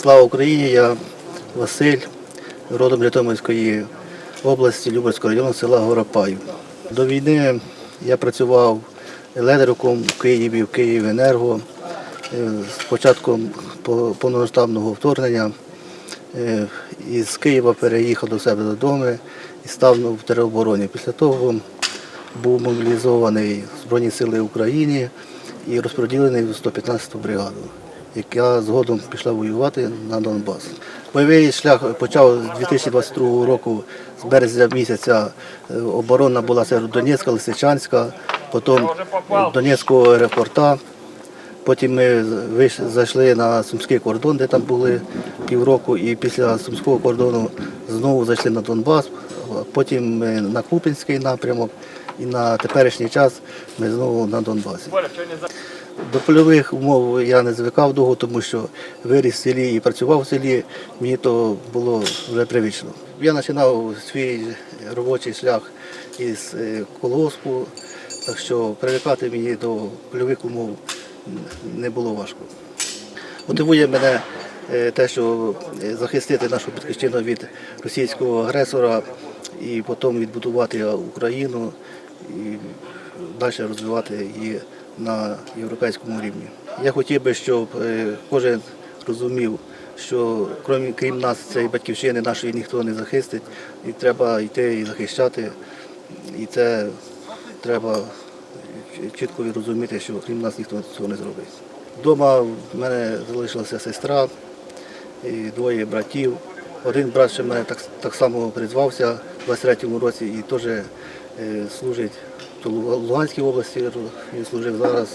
Слава Україні! Я Василь, родом Житомирської області, Люберського району, села Горопаю. До війни я працював електриком в Києві, в Київенерго. Е, З початком по- повномасштабного вторгнення е, із Києва переїхав до себе додому і став в теробороні. Після того був мобілізований в Збройні Сили України і розподілений в 115-ту бригаду, яка згодом пішла воювати на Донбас. Бойовий шлях почав з 2022 року, з березня місяця е, оборона була серед Донецька, Лисичанська, потім Донецького аеропорта. Потім ми зайшли на сумський кордон, де там були півроку, і після сумського кордону знову зайшли на Донбас, потім на Купінський напрямок, і на теперішній час ми знову на Донбасі. До польових умов я не звикав довго, тому що виріс в селі і працював в селі, мені то було вже привично. Я починав свій робочий шлях із е, колгоспу, так що привикати мені до польових умов не було важко. Мотивує мене те, що е, захистити нашу батьківщину від російського агресора і потім відбудувати Україну і далі розвивати її на європейському рівні. Я хотів би, щоб е, кожен розумів, що крім, крім нас, цієї батьківщини нашої ніхто не захистить, і треба йти і захищати. І це треба чітко розуміти, що крім нас ніхто цього не зробить. Вдома в мене залишилася сестра, і двоє братів. Один брат ще мене так, так само призвався в 23-му році і теж е, служить в Луганській області, він служив зараз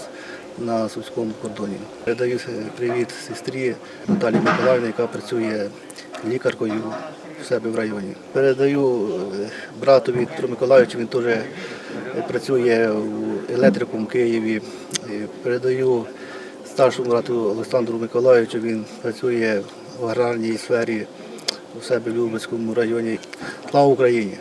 на Сумському кордоні. Передаю е, привіт сестрі Наталії Миколаївні, яка працює лікаркою в себе в районі. Передаю е, братові Петру Миколаївичу, він теж працює в Києві. Е, Передаю старшому брату Олександру Миколаївичу, він працює в аграрній сфері у себе в Любецькому районі. Слава Україні!